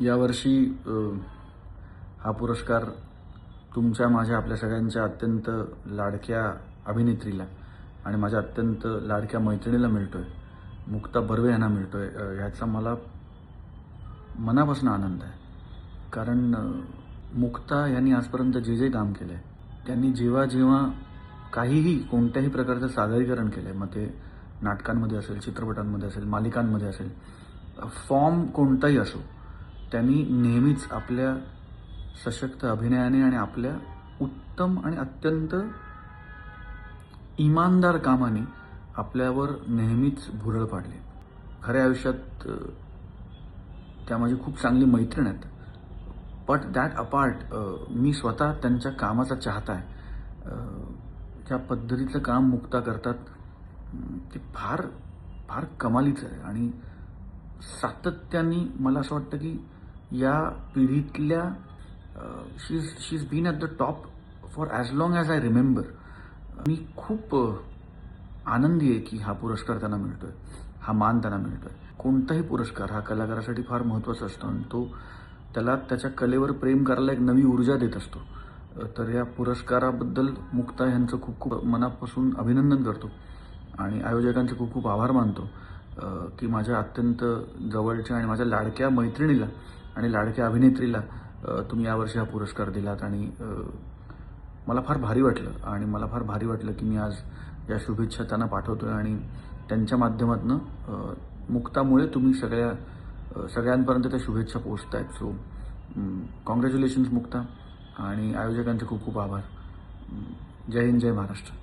यावर्षी हा पुरस्कार तुमच्या माझ्या आपल्या सगळ्यांच्या अत्यंत लाडक्या अभिनेत्रीला आणि माझ्या अत्यंत लाडक्या मैत्रिणीला मिळतोय. मुक्ता बर्वे यांना मिळतोय. आहे ह्याचा मला मनापासून आनंद आहे. कारण मुक्ता यांनी आजपर्यंत जे जे काम केलं आहे त्यांनी जेव्हा जेव्हा काहीही कोणत्याही प्रकारचं सादरीकरण केलं आहे मग ते नाटकांमध्ये असेल चित्रपटांमध्ये असेल मालिकांमध्ये असेल फॉर्म कोणताही असो त्यांनी नेहमीच आपल्या सशक्त अभिनयाने आणि आपल्या उत्तम आणि अत्यंत इमानदार कामाने आपल्यावर नेहमीच भुरळ पाडली. खऱ्या आयुष्यात त्या माझी खूप चांगली मैत्रीण आहेत. बट दॅट अपार्ट मी स्वतः त्यांच्या कामाचा चाहता आहे. त्या ज्या पद्धतीचं काम मुक्ता करतात ते फार फार कमालीचं आहे. आणि सातत्याने मला असं वाटतं की या पिढीतल्या she is she is been at the top for as long as I remember मी खूप आनंदी आहे की हा पुरस्कार त्यांना मिळतोय हा मान त्यांना मिळतोय. कोणताही पुरस्कार हा कलाकारासाठी फार महत्त्वाचा असतो आणि तो त्याला त्याच्या कलेवर प्रेम करायला एक नवी ऊर्जा देत असतो. तर या पुरस्काराबद्दल मुक्ता यांचं खूप खूप मनापासून अभिनंदन करतो आणि आयोजकांचे खूप खूप आभार मानतो की माझ्या अत्यंत जवळच्या आणि माझ्या लाडक्या मैत्रिणीला आणि लाडक्या अभिनेत्रीला तुम्ही यावर्षी हा पुरस्कार दिलात आणि मला फार भारी वाटलं आणि मला फार भारी वाटलं की मी आज या शुभेच्छा त्यांना पाठवतोय आणि त्यांच्या माध्यमातून मुक्तामुळे तुम्ही सगळ्या सगळ्यांपर्यंत त्या शुभेच्छा पोहोचत आहेत सो कॉंग्रॅच्युलेशन्स मुक्ता आणि आयोजकांचे खूप खूप आभार. जय हिंद जय महाराष्ट्र.